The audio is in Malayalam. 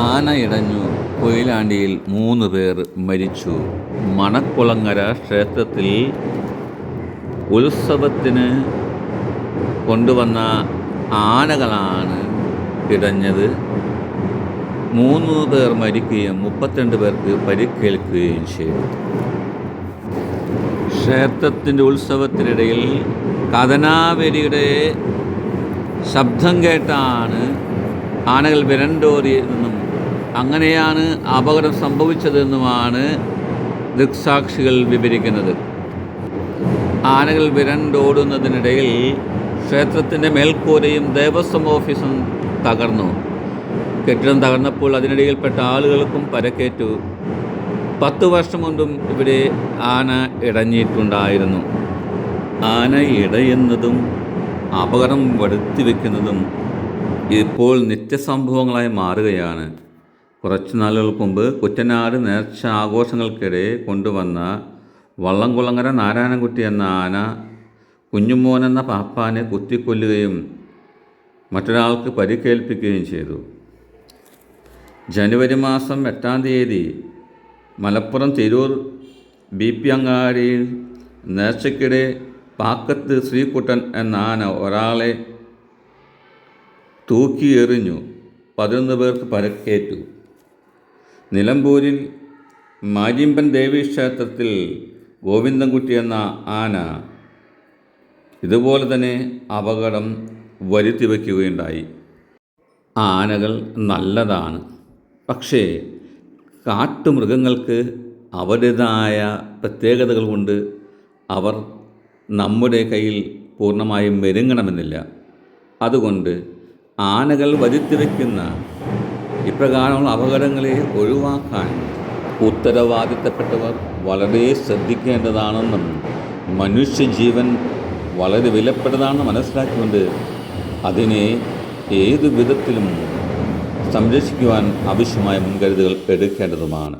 ആന ഇടഞ്ഞു കൊയിലാണ്ടിയിൽ മൂന്ന് പേർ മരിച്ചു. മണക്കുളങ്ങര ക്ഷേത്രത്തിൽ ഉത്സവത്തിന് കൊണ്ടുവന്ന ആനകളാണ് ഇടഞ്ഞത് മൂന്ന് പേർ മരിക്കുകയും മുപ്പത്തിരണ്ട് പേർക്ക് പരിക്കേൽക്കുകയും ചെയ്തു. ക്ഷേത്രത്തിന്റെ ഉത്സവത്തിനിടയിൽ കഥനാവലിയുടെ ശബ്ദം കേട്ടാണ് ആനകൾ വിരണ്ടോറിയതെന്നും അങ്ങനെയാണ് അപകടം സംഭവിച്ചതെന്നുമാണ് ദൃക്സാക്ഷികൾ വിവരിക്കുന്നത്. ആനകൾ വിരണ്ടോടുന്നതിനിടയിൽ ക്ഷേത്രത്തിന്റെ മേൽക്കൂരയും ദേവസ്വം ഓഫീസും തകർന്നു. കെട്ടിടം തകർന്നപ്പോൾ അതിനിടയിൽപ്പെട്ട ആളുകൾക്കും പരക്കേറ്റു. പത്ത് വർഷം മുൻപും ഇവിടെ ആന ഇടഞ്ഞിട്ടുണ്ടായിരുന്നു. ആന ഇടയുന്നതും അപകടം വരുത്തി വയ്ക്കുന്നതും ഇപ്പോൾ നിത്യസംഭവങ്ങളായി മാറുകയാണ്. കുറച്ച് നാളുകൾക്ക് മുമ്പ് കുറ്റനാട് നേർച്ച ആഘോഷങ്ങൾക്കിടെ കൊണ്ടുവന്ന വള്ളംകുളങ്ങര നാരായണൻകുട്ടി എന്ന ആന കുഞ്ഞുമോൻ എന്ന പാപ്പാനെ കുത്തിക്കൊല്ലുകയും മറ്റൊരാൾക്ക് പരിക്കേൽപ്പിക്കുകയും ചെയ്തു. ജനുവരി മാസം എട്ടാം തീയതി മലപ്പുറം തിരൂർ ബി പി അങ്ങാടിയിൽ നേർച്ചയ്ക്കിടെ പാക്കത്ത് ശ്രീകുട്ടൻ എന്ന ആന ഒരാളെ തൂക്കി എറിഞ്ഞു പതിനൊന്ന് പേർക്ക് പരക്കേറ്റു. നിലമ്പൂരിൽ മാരിമ്പൻ ദേവീക്ഷേത്രത്തിൽ ഗോവിന്ദൻകുട്ടി എന്ന ആന ഇതുപോലെ തന്നെ അപകടം വരുത്തി വയ്ക്കുകയുണ്ടായി ആനകൾ നല്ലതാണ്. പക്ഷേ കാട്ടുമൃഗങ്ങൾക്ക് അവരുടേതായ പ്രത്യേകതകൾ കൊണ്ട് അവർ നമ്മുടെ കയ്യിൽ പൂർണമായും മെരുങ്ങണമെന്നില്ല. അതുകൊണ്ട് ആനകൾ വരുത്തി വയ്ക്കുന്ന ഇപ്രകാരമുള്ള അപകടങ്ങളെ ഒഴിവാക്കാൻ ഉത്തരവാദിത്തപ്പെട്ടവർ വളരെ ശ്രദ്ധിക്കേണ്ടതാണെന്നും മനുഷ്യജീവൻ വളരെ വിലപ്പെട്ടതാണെന്ന് മനസ്സിലാക്കിക്കൊണ്ട് അതിനെ ഏതു വിധത്തിലും സംരക്ഷിക്കുവാൻ ആവശ്യമായ മുൻകരുതലുകൾ എടുക്കേണ്ടതുമാണ്.